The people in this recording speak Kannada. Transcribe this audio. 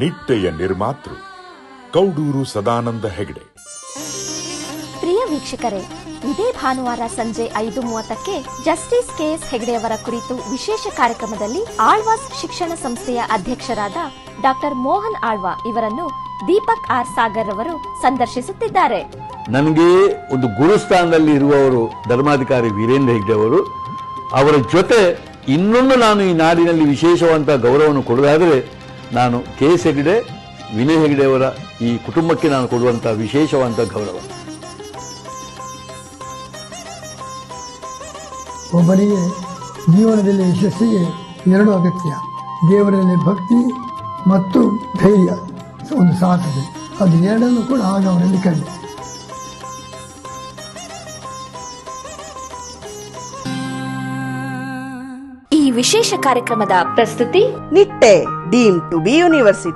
ನಿಟ್ಟೆಯ ನಿರ್ಮಾತೃ ಕೌಡೂರು ಸದಾನಂದ ಹೆಗಡೆ. ಪ್ರಿಯ ವೀಕ್ಷಕರೇ ಇದೇ ಭಾನುವಾರ ಸಂಜೆ ಐದು ಮೂವತ್ತಕ್ಕೆ ಜಸ್ಟಿಸ್ ಕೆಎಸ್ ಹೆಗಡೆಯವರ ಕುರಿತು ವಿಶೇಷ ಕಾರ್ಯಕ್ರಮದಲ್ಲಿ ಆಳ್ವಾಸ್ ಶಿಕ್ಷಣ ಸಂಸ್ಥೆಯ ಅಧ್ಯಕ್ಷರಾದ ಡಾಕ್ಟರ್ ಮೋಹನ್ ಆಳ್ವಾ ಇವರನ್ನು ದೀಪಕ್ ಆರ್ ಸಾಗರ್ ಅವರು ಸಂದರ್ಶಿಸುತ್ತಿದ್ದಾರೆ. ನನಗೆ ಒಂದು ಗುರುಸ್ಥಾನದಲ್ಲಿ ಇರುವವರು ಧರ್ಮಾಧಿಕಾರಿ ವೀರೇಂದ್ರ ಹೆಗ್ಡೆ ಅವರು ಅವರ ಜೊತೆ ಇನ್ನೊಂದು ನಾನು ಈ ನಾಡಿನಲ್ಲಿ ವಿಶೇಷವಂತ ಗೌರವವನ್ನು ಕೊಡುವುದಾದರೆ ನಾನು ಕೆ ಎಸ್ ಹೆಗ್ಡೆ ವಿನಯ್ ಹೆಗ್ಡೆಯವರ ಈ ಕುಟುಂಬಕ್ಕೆ ನಾನು ಕೊಡುವಂತಹ ವಿಶೇಷವಂತ ಗೌರವ. ಒಬ್ಬನಿಗೆ ಜೀವನದಲ್ಲಿ ಯಶಸ್ಸಿಗೆ ಎರಡು ಅಗತ್ಯ. ದೇವರಲ್ಲಿ ಭಕ್ತಿ ಮತ್ತು ಧೈರ್ಯ. ಒಂದು ಸಾಧನೆ ಅದು ಎರಡನ್ನೂ ಕೂಡ ಆಗ ಅವರಲ್ಲಿ ಕಂಡು. ಈ ವಿಶೇಷ ಕಾರ್ಯಕ್ರಮದ ಪ್ರಸ್ತುತಿ Nitte. deemed to be university.